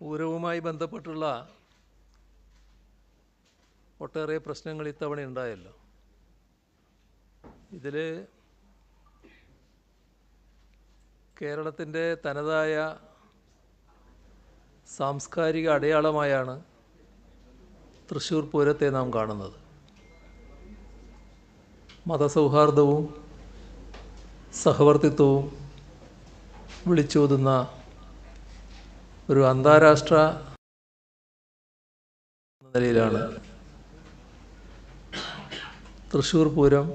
പൂരവുമായി ബന്ധപ്പെട്ടുള്ള ഒട്ടേറെ പ്രശ്നങ്ങൾ ഇത്തവണ ഉണ്ടായല്ലോ. ഇതിൽ കേരളത്തിന്റെ തനതായ സാംസ്കാരിക അടയാളമായാണ് തൃശ്ശൂർ പൂരത്തെ നാം കാണുന്നത്. മതസൗഹാർദ്ദവും സഹവർത്തിത്വവും വിളിച്ചോതുന്ന ഒരു അന്താരാഷ്ട്ര നിലയിലാണ്. തൃശ്ശൂർ പൂരം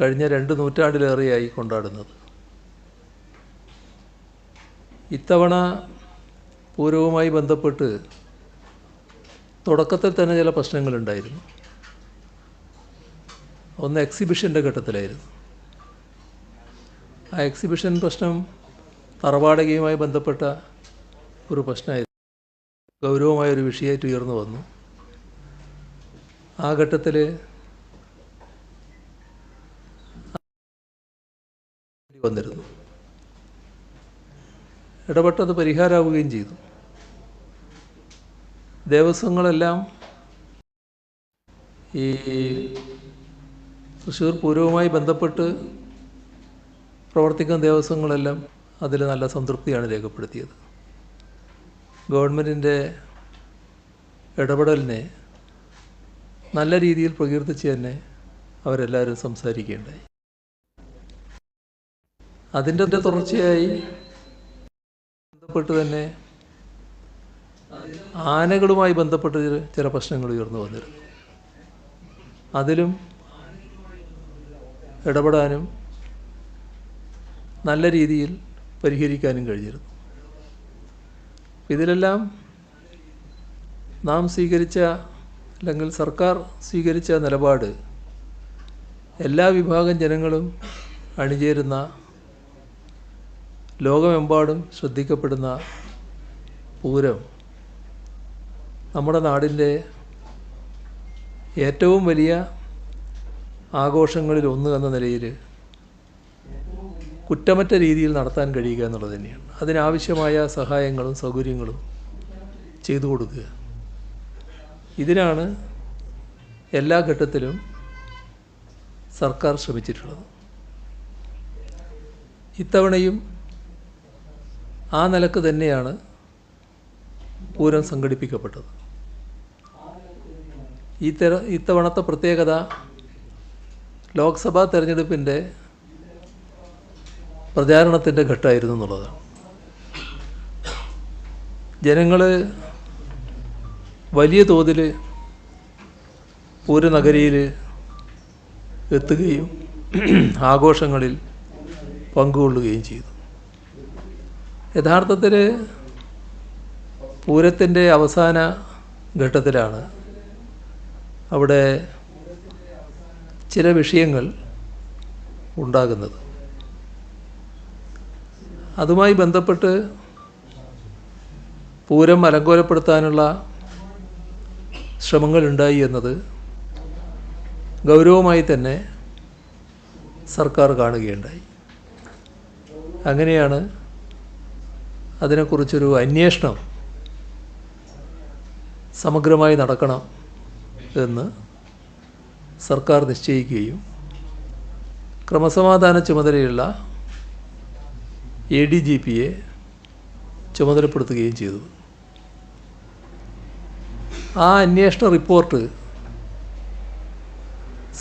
കഴിഞ്ഞ രണ്ട് നൂറ്റാണ്ടിലേറെയായി കൊണ്ടാടുന്നത്. ഇത്തവണ പൂരവുമായി ബന്ധപ്പെട്ട് തുടക്കത്തിൽ തന്നെ ചില പ്രശ്നങ്ങളുണ്ടായിരുന്നു. ഒന്ന് എക്സിബിഷന്റെ ഘട്ടത്തിലായിരുന്നു. ആ എക്സിബിഷൻ പ്രശ്നം തറവാടകയുമായി ബന്ധപ്പെട്ട ഒരു പ്രശ്നമായിരുന്നു. ഗൗരവമായ ഒരു വിഷയമായിട്ട് ഉയർന്നു വന്നു. ആ ഘട്ടത്തിൽ വന്നിരുന്നു. ഇടപെട്ടത് പരിഹാരമാവുകയും ചെയ്തു. ദേവസ്വങ്ങളെല്ലാം ഈ തൃശ്ശൂർ പൂരവുമായി ബന്ധപ്പെട്ട് പ്രവർത്തിക്കുന്ന ദേവസ്വങ്ങളെല്ലാം അതിൽ നല്ല സംതൃപ്തിയാണ് രേഖപ്പെടുത്തിയത്. ഗവൺമെന്റിന്റെ ഇടപെടലിനെ നല്ല രീതിയിൽ പ്രകീർത്തിച്ച് തന്നെ അവരെല്ലാവരും സംസാരിക്കുകയുണ്ടായി അതിന്റെ തുടർച്ചയായി ബന്ധപ്പെട്ട് തന്നെ ആനകളുമായി ബന്ധപ്പെട്ട് ചില പ്രശ്നങ്ങൾ ഉയർന്നു വന്നിരുന്നു. അതിലും ഇടപെടാനും നല്ല രീതിയിൽ പരിഹരിക്കാനും കഴിഞ്ഞിരുന്നു. ഇതിലെല്ലാം നാം സ്വീകരിച്ച അല്ലെങ്കിൽ സർക്കാർ സ്വീകരിച്ച നിലപാട് എല്ലാ വിഭാഗം ജനങ്ങളും അണിചേരുന്ന ലോകമെമ്പാടും ശ്രദ്ധിക്കപ്പെടുന്ന പൂരം നമ്മുടെ നാടിന്റെ ഏറ്റവും വലിയ ആഘോഷങ്ങളിൽ ഒന്ന് എന്ന നിലയിൽ കുറ്റമറ്റ രീതിയിൽ നടത്താൻ കഴിയുക എന്നുള്ളത് തന്നെയാണ്. അതിനാവശ്യമായ സഹായങ്ങളും സൗകര്യങ്ങളും ചെയ്തു കൊടുക്കുക. ഇതിനാണ് എല്ലാ ഘട്ടത്തിലും സർക്കാർ ശ്രമിച്ചിട്ടുള്ളത്. ഇത്തവണയും ആ നിലയ്ക്ക് തന്നെയാണ് പൂരം സംഘടിപ്പിക്കപ്പെട്ടത്. ഈ ഇത്തവണത്തെ പ്രത്യേകത ലോക്സഭാ തെരഞ്ഞെടുപ്പിന്റെ പ്രചാരണത്തിന്റെ ഘട്ടമായിരുന്നു എന്നുള്ളതാണ് ജനങ്ങൾ വലിയ തോതിൽ പൂരനഗരിയിൽ എത്തുകയും ആഘോഷങ്ങളിൽ പങ്കുകൊള്ളുകയും ചെയ്തു. യഥാർത്ഥത്തിൽ പൂരത്തിന്റെ അവസാന ഘട്ടത്തിലാണ് അവിടെ ചില വിഷയങ്ങൾ ഉണ്ടാകുന്നത്. അതുമായി ബന്ധപ്പെട്ട് പൂരം അലങ്കോലപ്പെടുത്താനുള്ള ശ്രമങ്ങളുണ്ടായി എന്നത് ഗൗരവമായി തന്നെ സർക്കാർ കാണുകയുണ്ടായി. അങ്ങനെയാണ് അതിനെക്കുറിച്ചൊരു അന്വേഷണം സമഗ്രമായി നടക്കണം എന്ന് സർക്കാർ നിശ്ചയിക്കുകയും ക്രമസമാധാന ചുമതലയുള്ള എ ഡി ജി പിയെ ചുമതലപ്പെടുത്തുകയും ചെയ്തു. ആ അന്വേഷണ റിപ്പോർട്ട്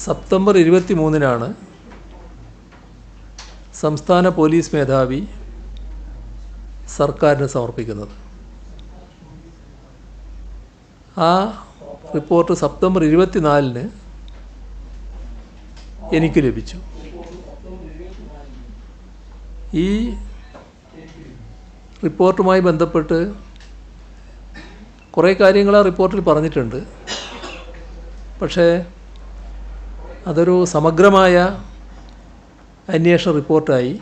സെപ്റ്റംബർ ഇരുപത്തി മൂന്നിനാണ് സംസ്ഥാന പോലീസ് മേധാവി സർക്കാരിന് സമർപ്പിക്കുന്നത്. ആ റിപ്പോർട്ട് സെപ്റ്റംബർ ഇരുപത്തിനാലിന് എനിക്ക് ലഭിച്ചു. ഈ റിപ്പോർട്ടുമായി ബന്ധപ്പെട്ട് കുറേ കാര്യങ്ങൾ ആ റിപ്പോർട്ടിൽ പറഞ്ഞിട്ടുണ്ട്. പക്ഷേ അതൊരു സമഗ്രമായ അന്വേഷണ റിപ്പോർട്ടായി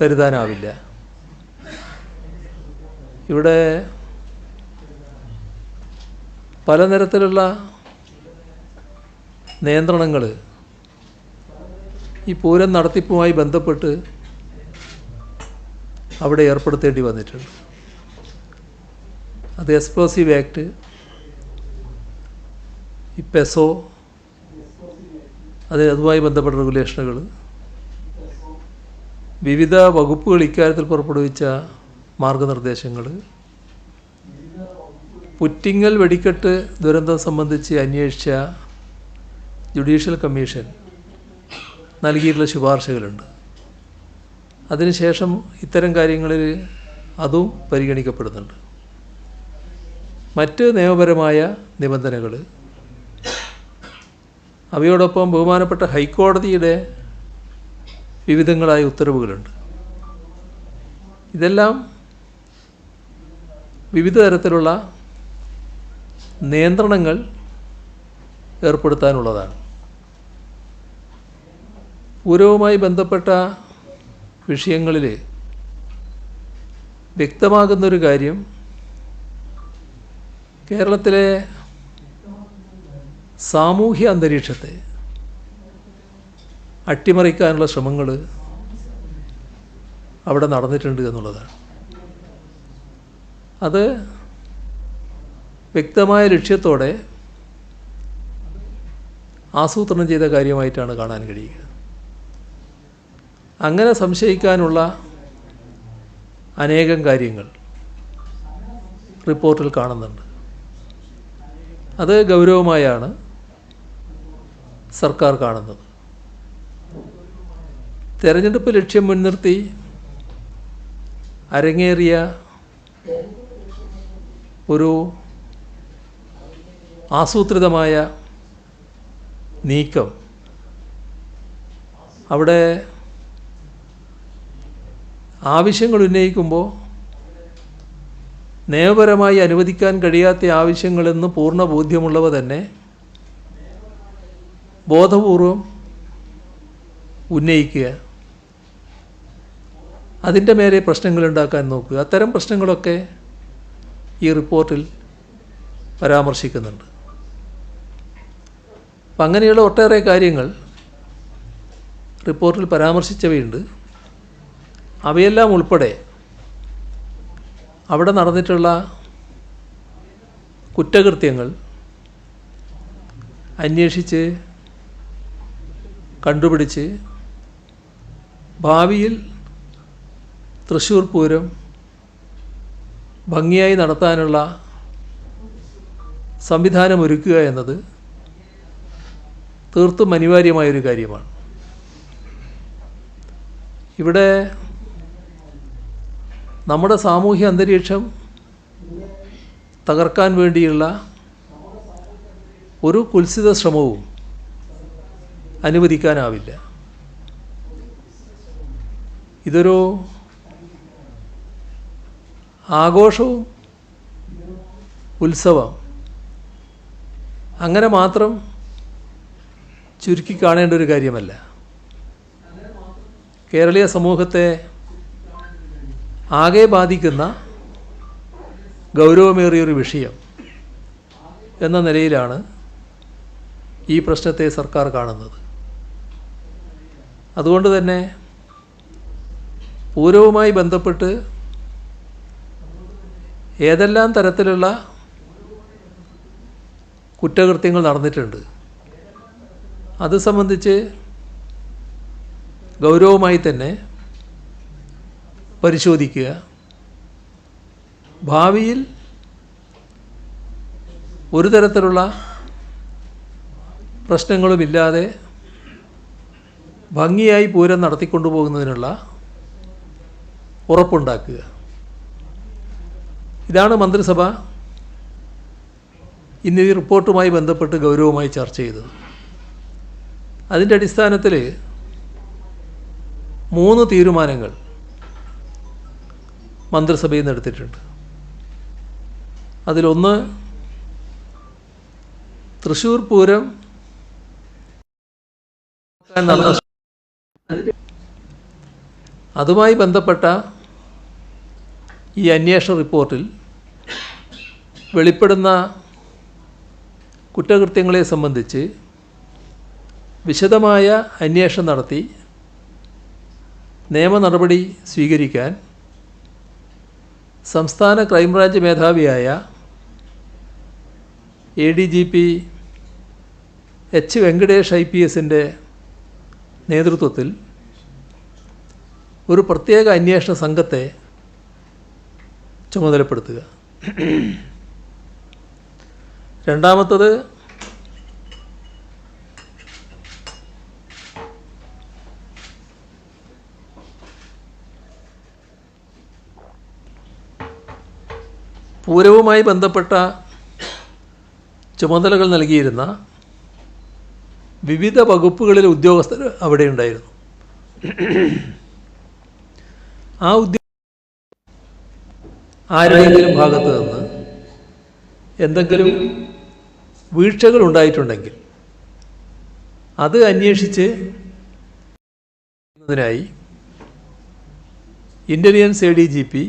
കരുതാനാവില്ല. ഇവിടെ പലതരത്തിലുള്ള നിയന്ത്രണങ്ങൾ ഈ പൂരം നടത്തിപ്പുമായി ബന്ധപ്പെട്ട് അവിടെ ഏർപ്പെടുത്തേണ്ടി വന്നിട്ടുണ്ട്. അത് എക്സ്പ്ലോസീവ് ആക്ട് ഈ പെസോ അത് അതുമായി ബന്ധപ്പെട്ട റെഗുലേഷനുകൾ. വിവിധ വകുപ്പുകൾ ഇക്കാര്യത്തിൽ പുറപ്പെടുവിച്ച മാർഗനിർദ്ദേശങ്ങൾ. പുറ്റിങ്ങൽ വെടിക്കെട്ട് ദുരന്തം സംബന്ധിച്ച് അന്വേഷിച്ച ജുഡീഷ്യൽ കമ്മീഷൻ നൽകിയിട്ടുള്ള ശുപാർശകളുണ്ട്. അതിനുശേഷം ഇത്തരം കാര്യങ്ങളിൽ അതും പരിഗണിക്കപ്പെടുന്നുണ്ട്. മറ്റ് നിയമപരമായ നിബന്ധനകൾ അവയോടൊപ്പം ബഹുമാനപ്പെട്ട ഹൈക്കോടതിയുടെ വിവിധങ്ങളായ ഉത്തരവുകളുണ്ട്. ഇതെല്ലാം വിവിധ തരത്തിലുള്ള നിയന്ത്രണങ്ങൾ ഏർപ്പെടുത്താനുള്ളതാണ്. പൂരവുമായി ബന്ധപ്പെട്ട വിഷയങ്ങളിൽ വ്യക്തമാകുന്നൊരു കാര്യം കേരളത്തിലെ സാമൂഹ്യ അന്തരീക്ഷത്തെ അട്ടിമറിക്കാനുള്ള ശ്രമങ്ങൾ അവിടെ നടന്നിട്ടുണ്ട് എന്നുള്ളതാണ്. അത് വ്യക്തമായ ലക്ഷ്യത്തോടെ ആസൂത്രണം ചെയ്ത കാര്യമായിട്ടാണ് കാണാൻ കഴിയുക. അങ്ങനെ സംശയിക്കാനുള്ള അനേകം കാര്യങ്ങൾ റിപ്പോർട്ടിൽ കാണുന്നുണ്ട്. അത് ഗൗരവമായാണ് സർക്കാർ കാണുന്നത്. തെരഞ്ഞെടുപ്പ് ലക്ഷ്യം മുൻനിർത്തി അരങ്ങേറിയ ഒരു ആസൂത്രിതമായ നീക്കം അവിടെ ആവശ്യങ്ങൾ ഉന്നയിക്കുമ്പോൾ നിയമപരമായി അനുവദിക്കാൻ കഴിയാത്ത ആവശ്യങ്ങളെന്ന് പൂർണ ബോധ്യമുള്ളവ തന്നെ ബോധപൂർവം ഉന്നയിക്കുക. അതിന്റെ മേലെ പ്രശ്നങ്ങൾ ഉണ്ടാക്കാൻ നോക്കുക. അത്തരം പ്രശ്നങ്ങളൊക്കെ ഈ റിപ്പോർട്ടിൽ പരാമർശിക്കുന്നുണ്ട്. അപ്പം അങ്ങനെയുള്ള ഒട്ടേറെ കാര്യങ്ങൾ റിപ്പോർട്ടിൽ പരാമർശിച്ചവയുണ്ട്. അവയെല്ലാം ഉൾപ്പെടെ അവിടെ നടന്നിട്ടുള്ള കുറ്റകൃത്യങ്ങൾ അന്വേഷിച്ച് കണ്ടുപിടിച്ച് ഭാവിയിൽ തൃശ്ശൂർ പൂരം ഭംഗിയായി നടത്താനുള്ള സംവിധാനമൊരുക്കുക എന്നത് തീർത്തും അനിവാര്യമായൊരു കാര്യമാണ്. ഇവിടെ നമ്മുടെ സാമൂഹ്യ അന്തരീക്ഷം തകർക്കാൻ വേണ്ടിയുള്ള ഒരു കുൽസിത ശ്രമവും അനുവദിക്കാനാവില്ല. ഇതൊരു ആഘോഷവും ഉത്സവം. അങ്ങനെ മാത്രം ചുരുക്കി കാണേണ്ട ഒരു കാര്യമല്ല. കേരളീയ സമൂഹത്തെ ആകെ ബാധിക്കുന്ന ഗൗരവമേറിയൊരു വിഷയം എന്ന നിലയിലാണ് ഈ പ്രശ്നത്തെ സർക്കാർ കാണുന്നത്. അതുകൊണ്ട് തന്നെ പൂരവുമായി ബന്ധപ്പെട്ട് ഏതെല്ലാം തരത്തിലുള്ള കുറ്റകൃത്യങ്ങൾ നടന്നിട്ടുണ്ട് അത് സംബന്ധിച്ച് ഗൗരവമായി തന്നെ പരിശോധിക്കുക. ഭാവിയിൽ ഒരു തരത്തിലുള്ള പ്രശ്നങ്ങളുമില്ലാതെ ഭംഗിയായി പൂരം നടത്തിക്കൊണ്ടുപോകുന്നതിനുള്ള ഉറപ്പുണ്ടാക്കുക. ഇതാണ് മന്ത്രിസഭ ഇന്ന് ഈ റിപ്പോർട്ടുമായി ബന്ധപ്പെട്ട് ഗൗരവമായി ചർച്ച ചെയ്തത്. അതിന്റെ അടിസ്ഥാനത്തിൽ മൂന്ന് തീരുമാനങ്ങൾ മന്ത്രിസഭയിൽ നിന്ന് എടുത്തിട്ടുണ്ട്. അതിലൊന്ന് തൃശ്ശൂർ പൂരം അതുമായി ബന്ധപ്പെട്ട ഈ അന്വേഷണ റിപ്പോർട്ടിൽ വെളിപ്പെടുന്ന കുറ്റകൃത്യങ്ങളെ സംബന്ധിച്ച് വിശദമായ അന്വേഷണം നടത്തി നിയമ നടപടി സ്വീകരിക്കാൻ സംസ്ഥാന crime branch മേധാവിയായ A D G P H Venkatesh I P എസിന്റെ നേതൃത്വത്തിൽ ഒരു പ്രത്യേക അന്വേഷണ സംഘത്തെ ചുമതലപ്പെടുത്തുക. രണ്ടാമത്തത് പൂരവുമായി ബന്ധപ്പെട്ട ചുമതലകൾ നൽകിയിരുന്ന വിവിധ വകുപ്പുകളിലെ ഉദ്യോഗസ്ഥർ അവിടെ ഉണ്ടായിരുന്നു. ആ ഉദ്യോഗ ആരുടെയെങ്കിലും ഭാഗത്ത് നിന്ന് എന്തെങ്കിലും വീഴ്ചകൾ ഉണ്ടായിട്ടുണ്ടെങ്കിൽ അത് അന്വേഷിച്ച് ായി intelligence A D G P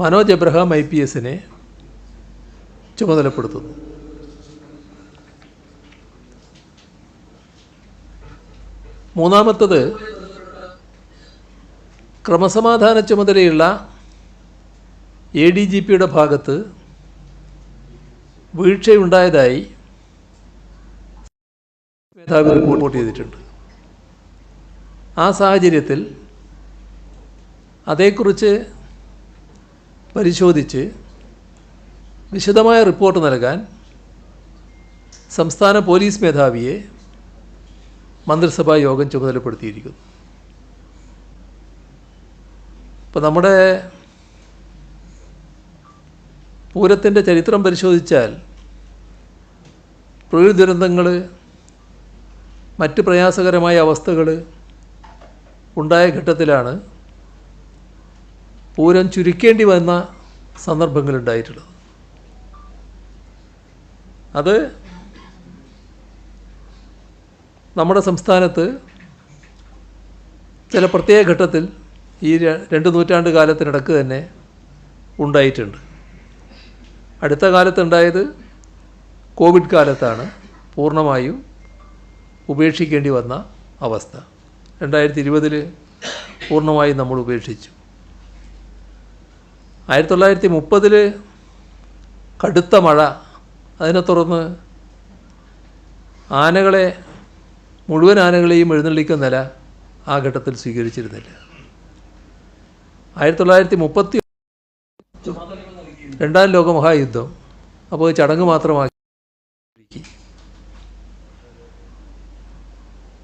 Manoj Abraham I P എസിനെ ചുമതലപ്പെടുത്തുന്നു. മൂന്നാമത്തത് ക്രമസമാധാന ചുമതലയുള്ള എ ഡി ജി പിയുടെ ഭാഗത്ത് വീഴ്ചയുണ്ടായതായി മേധാവി റിപ്പോർട്ട് ചെയ്തിട്ടുണ്ട്. ആ സാഹചര്യത്തിൽ അതേക്കുറിച്ച് പരിശോധിച്ച് വിശദമായ റിപ്പോർട്ട് നൽകാൻ സംസ്ഥാന പോലീസ് മേധാവിയെ മന്ത്രിസഭാ യോഗം ചുമതലപ്പെടുത്തിയിരിക്കുന്നു. ഇപ്പോൾ നമ്മുടെ പൂരത്തിന്റെ ചരിത്രം പരിശോധിച്ചാൽ പ്രകൃതി ദുരന്തങ്ങൾ മറ്റ് പ്രയാസകരമായ അവസ്ഥകൾ ഉണ്ടായ ഘട്ടത്തിലാണ് പൂരം ചുരുക്കേണ്ടി വന്ന സന്ദർഭങ്ങളുണ്ടായിട്ടുള്ളത്. അത് നമ്മുടെ സംസ്ഥാനത്ത് ചില പ്രത്യേക ഘട്ടത്തിൽ ഈ രണ്ട് നൂറ്റാണ്ട് കാലത്തിനിടക്ക് തന്നെ ഉണ്ടായിട്ടുണ്ട്. അടുത്ത കാലത്തുണ്ടായത് കോവിഡ് കാലത്താണ് പൂർണമായും ഉപേക്ഷിക്കേണ്ടി വന്ന അവസ്ഥ. രണ്ടായിരത്തി ഇരുപതിൽ പൂർണമായും നമ്മൾ ഉപേക്ഷിച്ചു. ആയിരത്തി തൊള്ളായിരത്തി മുപ്പതിൽ കടുത്ത മഴ. അതിനെ തുടർന്ന് ആനകളെ മുഴുവൻ ആനകളെയും എഴുന്നള്ളിക്കുന്ന നില ആ ഘട്ടത്തിൽ സ്വീകരിച്ചിരുന്നില്ല. ആയിരത്തി തൊള്ളായിരത്തി മുപ്പത്തി രണ്ടാം ലോക മഹായുദ്ധം അപ്പോൾ ചടങ്ങ് മാത്രമാക്കി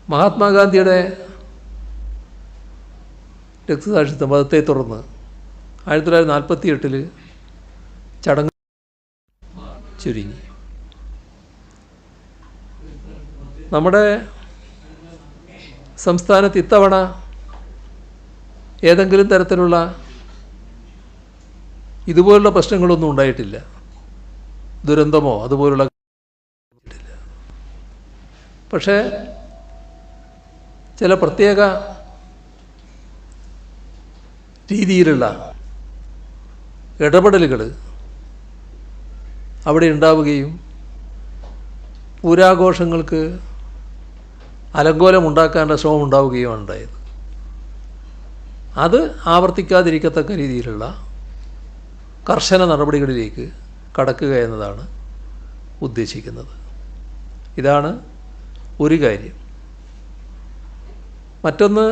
മഹാത്മാഗാന്ധിയുടെ രക്തസാക്ഷിത്വം മതത്തെ തുടർന്ന് ആയിരത്തി തൊള്ളായിരത്തി നാൽപ്പത്തി എട്ടിൽ ചടങ്ങ് ചുരുങ്ങി. നമ്മുടെ സംസ്ഥാനത്ത് ഇത്തവണ ഏതെങ്കിലും തരത്തിലുള്ള ഇതുപോലുള്ള പ്രശ്നങ്ങളൊന്നും ഉണ്ടായിട്ടില്ല. ദുരന്തമോ അതുപോലുള്ള പക്ഷേ ചില പ്രത്യേക രീതിയിലുള്ള ഇടപെടലുകൾ അവിടെ ഉണ്ടാവുകയും പൂരാഘോഷങ്ങൾക്ക് അലങ്കോലം ഉണ്ടാക്കാനുള്ള ശ്രമം ഉണ്ടാവുകയുമാണ് ഉണ്ടായത്. അത് ആവർത്തിക്കാതിരിക്കത്തക്ക രീതിയിലുള്ള കർശന നടപടികളിലേക്ക് കടക്കുക എന്നതാണ് ഉദ്ദേശിക്കുന്നത്. ഇതാണ് ഒരു കാര്യം. മറ്റൊന്ന്